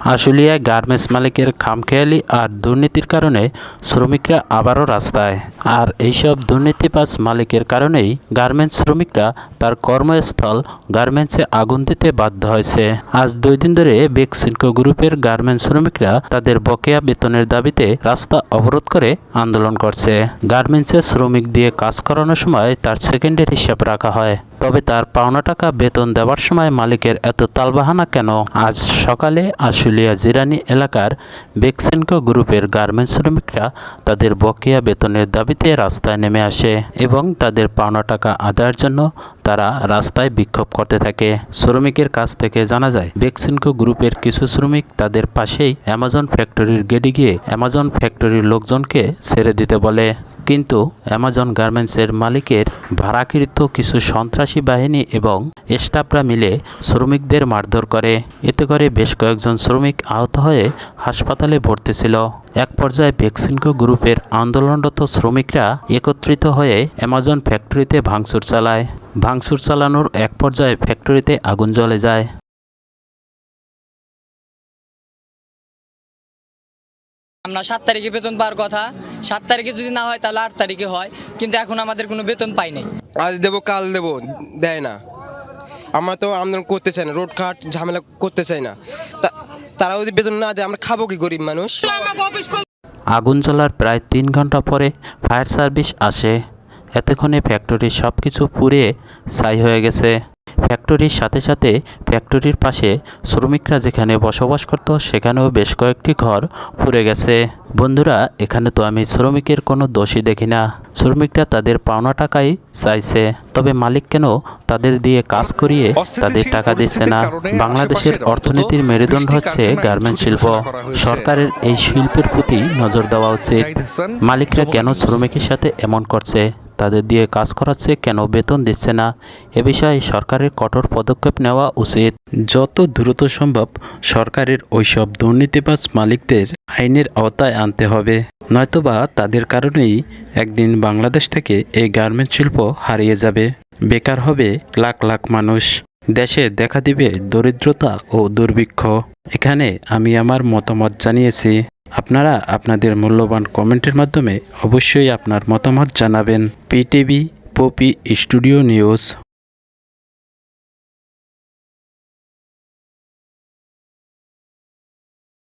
আশুলিয়ায় garments মালিকের খামখেয়ালি আর দুর্নীতির কারণে শ্রমিকরা আবারও রাস্তায়। আর এইসব দুর্নীতিবাজ মালিকের কারণেই গার্মেন্টস শ্রমিকরা তার কর্মস্থল গার্মেন্টসে আগুন দিতে বাধ্য হয়েছে। আজ দুই দিন ধরে বেক্সিনকো গ্রুপের গার্মেন্টস শ্রমিকরা তাদের বকেয়া বেতনের দাবিতে রাস্তা অবরোধ করে আন্দোলন করছে। গার্মেন্টসে শ্রমিক দিয়ে কাজ করানোর সময় তার সেকেন্ডের হিসাব রাখা হয়। তবে তার পাওনা টাকা বেতন দেওয়ার সময় মালিকের এত তালবাহানা কেন? আজ সকালে আশুলিয়া জিরানি এলাকার বেক্সেনকো গ্রুপের গার্মেন্টস শ্রমিকরা তাদের বকেয়া বেতনের দাবিতে রাস্তায় নেমে আসে এবং তাদের পাওনা টাকা আদায়ের জন্য তারা রাস্তায় বিক্ষোভ করতে থাকে। শ্রমিকের কাছ থেকে জানা যায়, বেক্সিনকো গ্রুপের কিছু শ্রমিক তাদের পাশেই অ্যামাজন ফ্যাক্টরির গেটে গিয়ে অ্যামাজন ফ্যাক্টরির লোকজনকে ছেড়ে দিতে বলে। কিন্তু অ্যামাজন গার্মেন্টসের মালিকের ভাড়াকৃত কিছু সন্ত্রাসী বাহিনী এবং স্টাফরা মিলে শ্রমিকদের মারধর করে। এতে করে বেশ কয়েকজন শ্রমিক আহত হয়ে হাসপাতালে ভর্তি ছিল। এক পর্যায়ে ভ্যাকসিনকো গ্রুপের আন্দোলনরত শ্রমিকরা একত্রিত হয়ে অ্যামাজন ফ্যাক্টরিতে ভাঙচুর চালায়। ভাঙচুর চালানোর এক পর্যায়ে ফ্যাক্টরিতে আগুন জ্বলে যায়। আমরা সাত তারিখে বেতন পাওয়ার কথা। সাত তারিখে যদি না হয় তাহলে আট তারিখে হয়। কিন্তু এখন আমাদের কোনো বেতন পাই নাই। আজ দেবো কাল দেবো দেয় না। আমরা তো আন্দোলন করতে চাই না রোড ঘাট ঝামেলা করতে চাই না। তা- তারা যদি বেতন না দেয় আমরা খাব কি গরিব মানুষ? আগুন জ্বলার প্রায় তিন ঘণ্টা পরে ফায়ার সার্ভিস আসে। এতক্ষণে ফ্যাক্টরির সব কিছু পুড়ে ছাই হয়ে গেছে। ফ্যাক্টরির সাথে সাথে ফ্যাক্টরির পাশে শ্রমিকরা যেখানে বসবাস করত সেখানেও বেশ কয়েকটি ঘর পুড়ে গেছে। বন্ধুরা এখানে তো আমি শ্রমিকের কোনো দোষই দেখি না। শ্রমিকরা তাদের পাওনা টাকাই চাইছে। তবে মালিক কেন তাদের দিয়ে কাজ করিয়ে তাদের টাকা দিচ্ছে না? বাংলাদেশের অর্থনীতির মেরুদণ্ড হচ্ছে গার্মেন্ট শিল্প। সরকারের এই শিল্পের প্রতি নজর দেওয়া উচিত। মালিকরা কেন শ্রমিকের সাথে এমন করছে? তাদের দিয়ে কাজ করাচ্ছে কেন বেতন দিচ্ছে না? এ বিষয়ে সরকারের কঠোর পদক্ষেপ নেওয়া উচিত। যত দ্রুত সম্ভব সরকারের ওইসব দুর্নীতিবাজ মালিকদের আইনের আওতায় আনতে হবে। নয়তোবা তাদের কারণেই একদিন বাংলাদেশ থেকে এই গার্মেন্ট শিল্প হারিয়ে যাবে। বেকার হবে লাখ লাখ মানুষ। দেশে দেখা দিবে দরিদ্রতা ও দুর্ভিক্ষ। এখানে আমি আমার মতামত জানিয়েছি। আপনারা আপনাদের মূল্যবান কমেন্টের মাধ্যমে অবশ্যই আপনার মতামত জানাবেন। PTV Popy studio news.